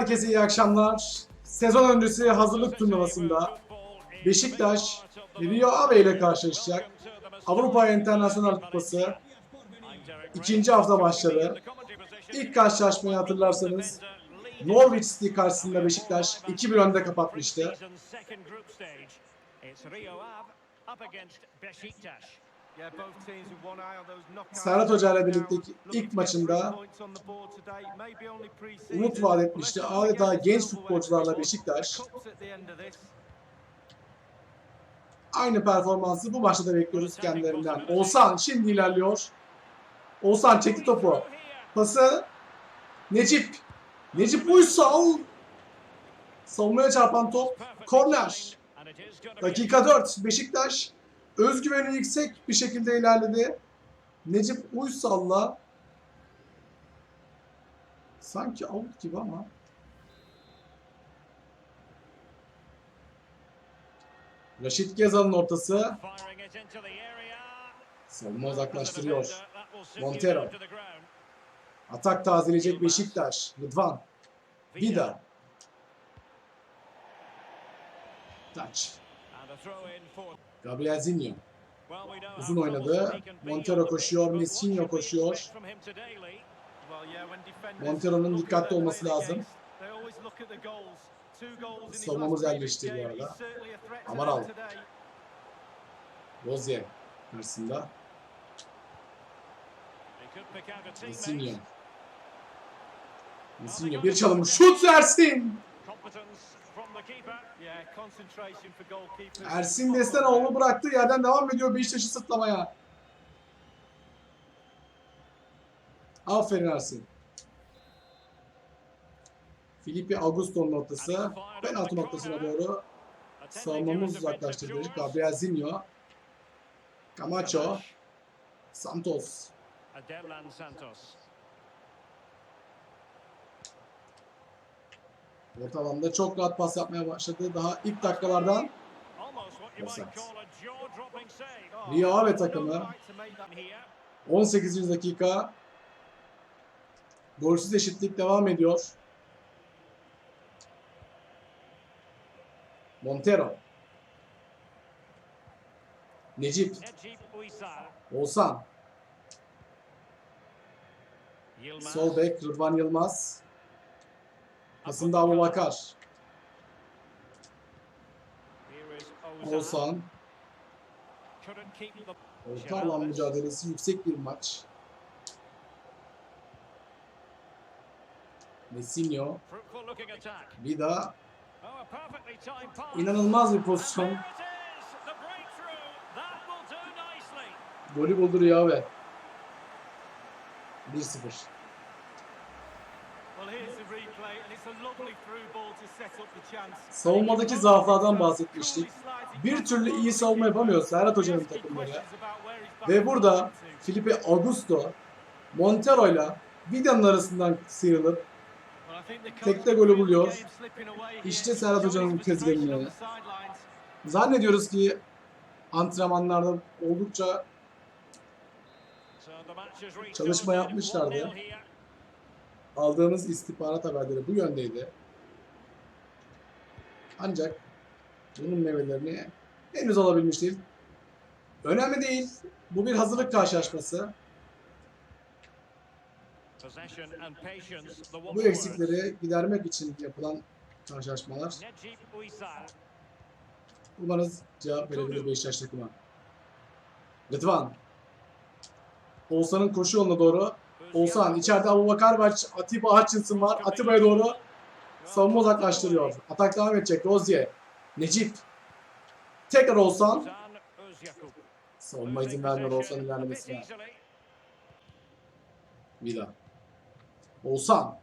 Herkese iyi akşamlar. Sezon öncesi hazırlık turnuvasında Beşiktaş Rio Ave ile karşılaşacak. Avrupa Internasyonel Kupası ikinci hafta başladı. İlk karşılaşmayı hatırlarsanız Norwich City karşısında Beşiktaş 2-1 önde kapatmıştı. Serhat Hoca ile birlikte ilk maçında umut vaat etmişti. Adeta genç futbolcularla Beşiktaş aynı performansı bu maçta da bekliyoruz kendilerinden. Oğuzhan şimdi ilerliyor. Oğuzhan çekti topu. Pası Necip. Necip Uysal. Savunmaya çarpan top. Korner. Dakika 4. Beşiktaş özgüveni yüksek bir şekilde ilerledi. Necip Uysal'la sanki out gibi ama Raşit Gezal'ın ortası savunma uzaklaştırıyor. Montero. Atak tazeleyecek Beşiktaş. Rıdvan. Vida. Touch. Gabriel Zinho. Uzun oynadı. Montero koşuyor. Messinho koşuyor. Montero'nun dikkatli olması lazım. Savunmamız yerleşti bu arada. Amaral. Rozier karşısında. Messinho. Messinho bir çalım. Şut Ersin. Ersin Destanoğlu bıraktığı yerden devam ediyor Beşiktaş'ı sırtlamaya. Aferin Ersin. Filipe Augusto'nun ortası. Penaltı noktasına doğru savunmamız uzaklaştırdı. Gabriel Zinho. Camacho. Santos. Orta alanda çok rahat pas yapmaya başladı. Daha ilk dakikalardan. Rio Ave takımı 18. dakika golsüz eşitlik devam ediyor. Montero. Necip. Oğuzhan. Sol bek Rıdvan Yılmaz. Pasında Abu Bakar. Oğuzhan. Orta mücadelesi yüksek bir maç. Messinho. Vida. İnanılmaz bir pozisyon. Golü buldu Rio Ave. 1-0. Savunmadaki zaaflardan bahsetmiştik. Bir türlü iyi savunma yapamıyor Serhat Hoca'nın takımları. Ve burada Felipe Augusto Montero ile Vida'nın arasından sıyrılıp tekte golü buluyor. İşte Serhat Hoca'nın tezgahını. Zannediyoruz ki antrenmanlarda oldukça çalışma yapmışlardı. Aldığımız istihbarat haberleri bu yöndeydi. Ancak bunun meyvelerini henüz alabilmiş değil. Önemli değil. Bu bir hazırlık karşılaşması. Bu eksikleri gidermek için yapılan karşılaşmalar. Umarız cevap verebilir Beşiktaş takımı. Rıdvan. Oğuzhan'ın koşu yoluna doğru. Oğuzhan içeride Abubakar var. Atiba Hutchinson var. Atiba'ya doğru savunma uzaklaştırıyor. Atak devam edecek. Rozier. Necip. Tekrar Oğuzhan. Savunma izin vermiyor Oğuzhan'ın ilerlemesine. Vida. Oğuzhan.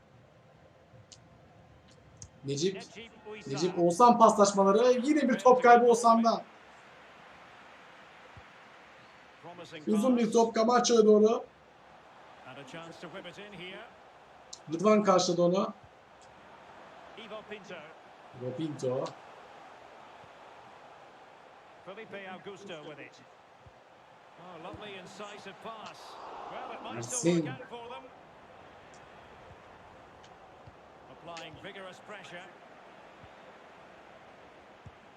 Necip. Necip Oğuzhan paslaşmaları. Yine bir top kaybı Oğuzhan'dan. Uzun bir top Camacho'ya doğru. Rıdvan karşıladı onu. Robinho. Felipe Augusto with it. Oh, lovely incisive pass. Well, it might still work out for them. Applying vigorous pressure.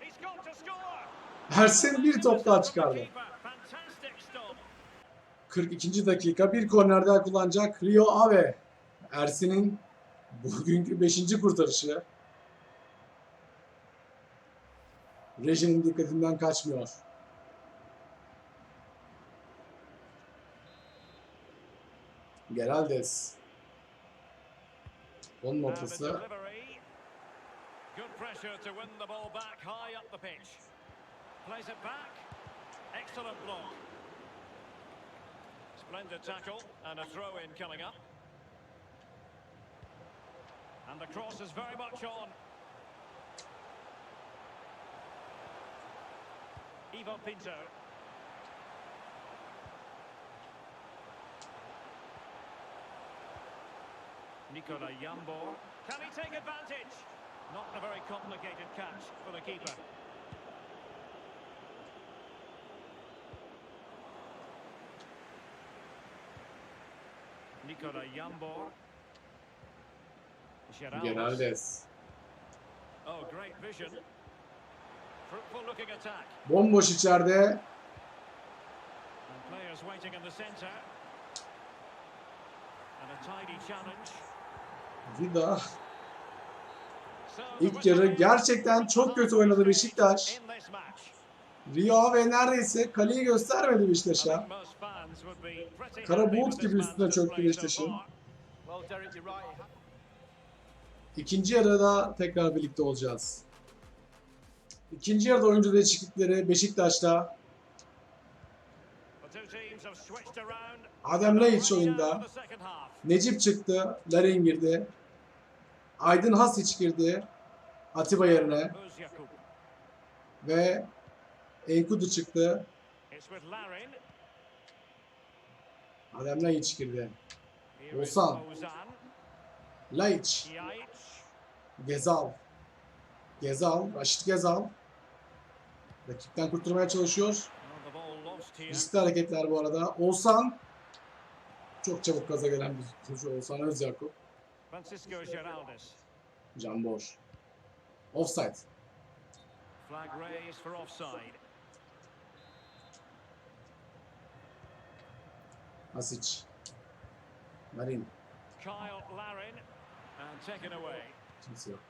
He's got to score. Ersin bir top daha çıkardı. Fantastic stop. 42. dakika bir korner daha kullanacak Rio Ave. Ersin'in bugünkü 5. kurtarışı. Rejinin dikkatinden kaçmıyor. Geraldes. Onun ortası. Plays it back. Excellent block. Splendid tackle and a throw in coming up. And the cross is very much on. Ivo Pinto. Nicola Yambor. Can he take advantage? Not a very complicated catch for the keeper. Nicola Yambor. Geraldes. Oh, great vision. Fruitful looking attack. Bomboş içeride. And players waiting in the centre. And a tidy challenge. Vida. İlk yarı gerçekten çok kötü oynadı Beşiktaş. Rio Ave neredeyse kaleyi göstermedi Beşiktaş'a. Kara bulut gibi üstüne çöktü Beşiktaş'ın. İkinci yarıda tekrar birlikte olacağız. İkinci yarıda oyuncu değişiklikleri Beşiktaş'ta. Adem Laiç oyunda. Necip çıktı. Larin girdi. Aydın Hasic girdi. Atiba yerine. Ve Enkudu çıktı. Adem Laiç girdi. Ozan. Laiç. Gezal. Gezal. Raşit Gezal. Rakipten kurtulmaya çalışıyor. Riskli hareketler bu arada. Oğuzhan. Çok çabuk gaza gelen bir futbolcu Oğuzhan Özyakup. Can Boş. Offside. Flag raised for offside. Hasic. Marin. Kyle Larin. And taken away. Kimse yok.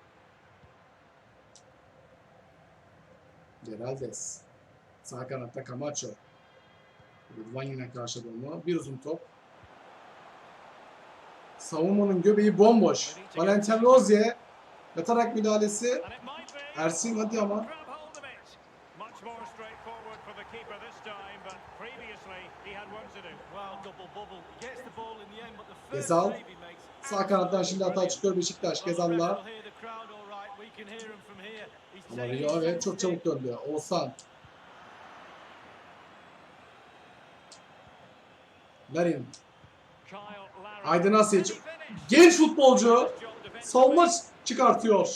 Geraldes. Sağ kanatta Camacho. Yine karşıladı onu. Bir uzun top. Savunmanın göbeği bomboş. Valentin Rozier yatarak müdahalesi. Ersin hadi ama. Much more straightforward for the keeper this time, but previously he had work to do. Well, double bubble. He gets the ball in the end, but the first Gezal. save he makes. Sağ kanattan şimdi hata çıkıyor Beşiktaş. Gezal'la. Gezal'la. hear the crowd all right. We can hear him from here. He's Ama Rio evet çok çabuk döndü. Oğuzhan. Larin. Aydın finish? Genç futbolcu. Savunma çıkartıyor.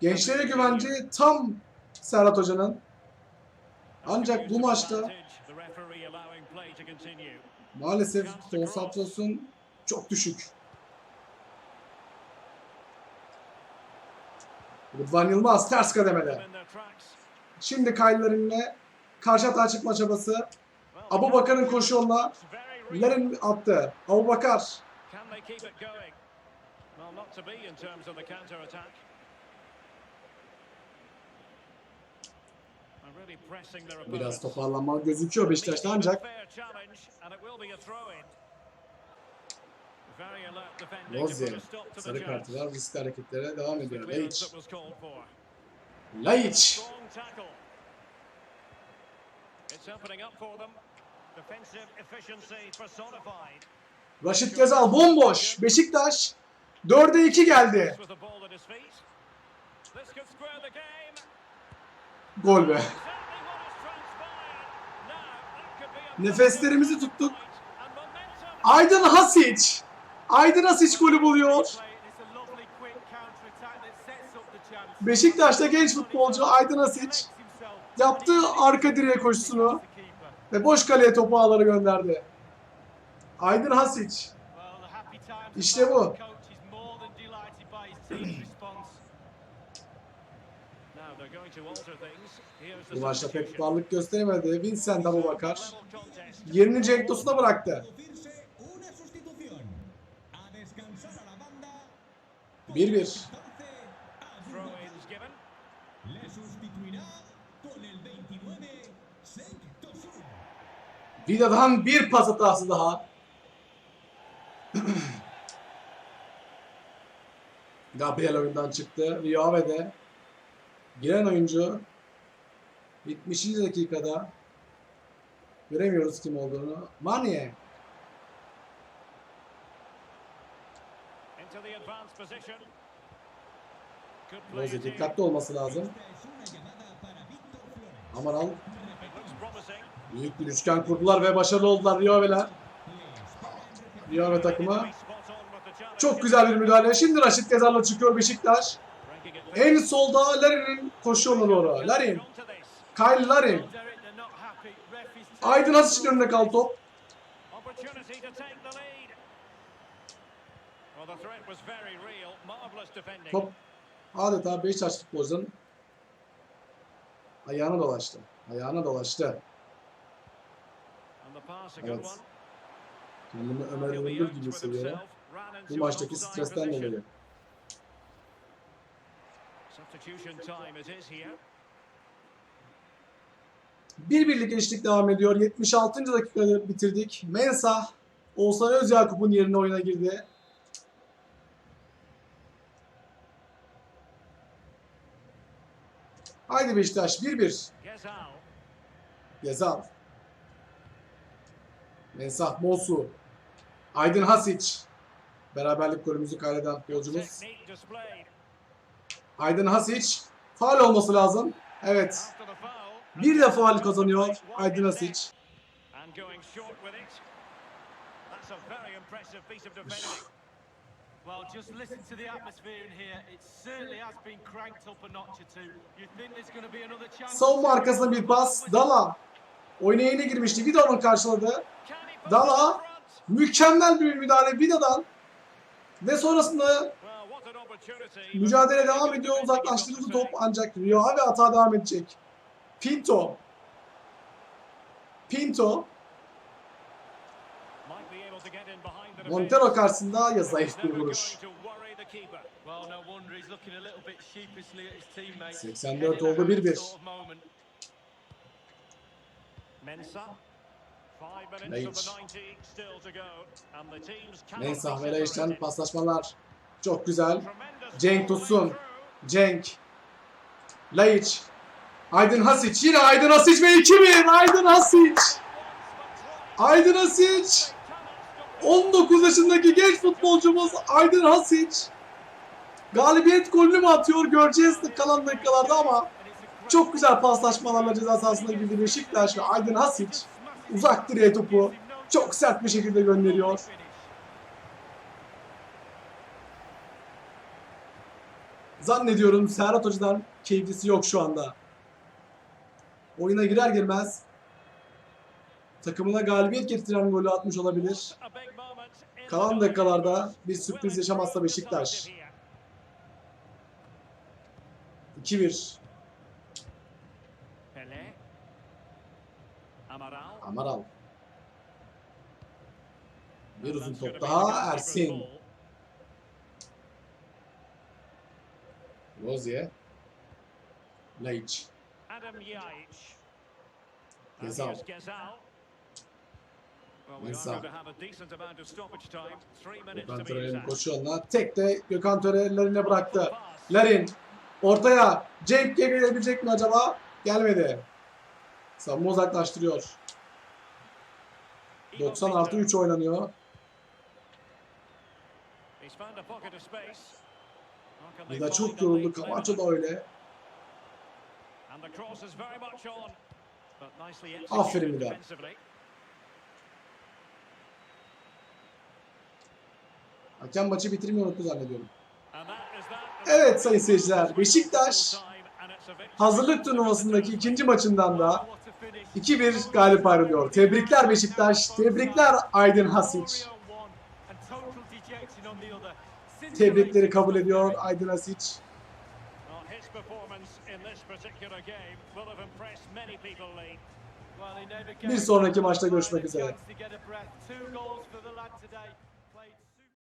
Gençlere güvence tam Serhat Hoca'nın. Ancak bu maçta maalesef konsantrasyon çok düşük. Rıdvan Yılmaz ters kademede. Şimdi Kaylıların'la karşı hata çıkma çabası. Abu Bakar'ın koşu yoluna. Larin attı. Abu Bakar. Can they keep it going? Well, not to be in terms of the counter attack. Really pressing their Biraz toparlanma gözüküyor Beşiktaş'ta ancak Rozier sarı kartı var. Hareketlere devam ediyor. Laiç. Laiç. Raşit Gezal bomboş. Beşiktaş 4'e 2 geldi. With the ball at his feet. This could square the game. Gol be. Exactly what has transpired. Now, that could be a Nefeslerimizi tuttuk. Aydın Hasic. Aydın Hasic golü buluyor. Beşiktaş'ta genç futbolcu Aydın Hasic yaptığı arka direğe koşusunu ve boş kaleye topu ağları gönderdi. Aydın Hasic İşte bu. Bu maçta pek varlık gösteremedi. Vincent Abu Bakar. Level contest. Yerini Cenk Tosun'a bıraktı. producirse una sustitución. A descansar a la banda. 1-1. 14, Throw-ins given. Le sustituirá con el 29, Cenk Tosun. Vida'dan bir pas hatası daha. Gabriel oyundan çıktı. Rio Ave'de. Giren oyuncu 70. dakikada göremiyoruz kim olduğunu. Mane. İndeed. dikkatli olması lazım. Amaral. Büyük bir üçgen kurdular ve başarılı oldular Rio Ave'ler. Rio Ave takımı. Çok güzel bir müdahale. Şimdi Raşit Gezal'la çıkıyor Beşiktaş. En solda Larin'in koşu yoluna doğru. Larin. Kyle Larin. Aydın Hasic'in önünde kaldı top. Opportunity to take the lead. Well, the threat was very real. Marvelous defending. Top adeta Beşiktaş futbolcunun ayağına dolaştı. Ayağına dolaştı. Evet. Kendimi Ömer yoked gibi into Bu maçtaki stresten dolayı. Substitution time it is here. Bir birlik eşlik devam ediyor. 76. dakikada bitirdik. Mensah Oğuzhan Özyakup'un yerine oyuna girdi. Haydi Beşiktaş 1-1. Gezal. Mensah Mosu. Aydın Hasic. Beraberlik golümüzü kaydeden yolcumuz. Aydın Hasic. Faul olması lazım. Evet. Bir de faul kazanıyor Aydın Hasic. Well, just listen to the atmosphere in here. It certainly has been cranked up a notch or two. You think there's going to be another chance? Savunma arkasına bir pas. Dala. Oyuna yeni girmişti. Vida onu karşıladı. Dala. Mükemmel bir müdahale Vida'dan. Ve sonrasında Mücadele devam ediyor. Uzaklaştırıldı top ancak Rio Ave hata devam edecek. Pinto. Pinto. Montero karşısında ya zayıf bir vuruş. going to worry the keeper. Well, no wonder he's looking a little bit sheepishly at his teammates. 84 Heading oldu, out 1-1. sort of moment. Mensah. Five minutes Laiç. of the 90 still to go. And the teams cannot Mensah be ve separated. paslaşmalar. Çok güzel. Cenk through. Cenk. Laiç. Aydın Hasic. Yine Aydın Hasic ve 2-1. Aydın Hasic. Aydın Hasic. 19 yaşındaki genç futbolcumuz Aydın Hasic. Galibiyet golünü mü atıyor göreceğiz kalan dakikalarda ama çok güzel paslaşmalarla ceza sahasına girdi Beşiktaş ve Aydın Hasic uzak direğe topu çok sert bir şekilde gönderiyor. Zannediyorum Serhat Hoca'dan keyiflisi yok şu anda. Oyuna girer girmez takımına galibiyet getiren golü atmış olabilir. Kalan dakikalarda bir sürpriz yaşamazsa Beşiktaş. Here. 2-1. Pelé. Amaral. Bir uzun top daha Ersin. ball. Rozier. Laiç. Adam Yajic. And Gezal. here's Gezal. Well, we Gezal. are going to have a decent amount of stoppage time. Three minutes Gökhan Töre'nin exact. koşu yoluna. Tek de Gökhan Töre ellerine bıraktı. Larin. Ortaya. Cenk gelebilecek mi acaba? Gelmedi. Savunma uzaklaştırıyor. 90 artı 3 oynanıyor. Vida çok yoruldu. Camacho da öyle. Aferin Vida. Hakem maçı bitirmeyi unuttu zannediyorum. Evet sayın seyirciler. Beşiktaş hazırlık turnuvasındaki ikinci maçından da What a finish. 2-1 galip ayrılıyor. Tebrikler Beşiktaş. Tebrikler Aydın Hasic. Tebrikleri kabul ediyor Aydın Asiç. Bir sonraki maçta görüşmek üzere.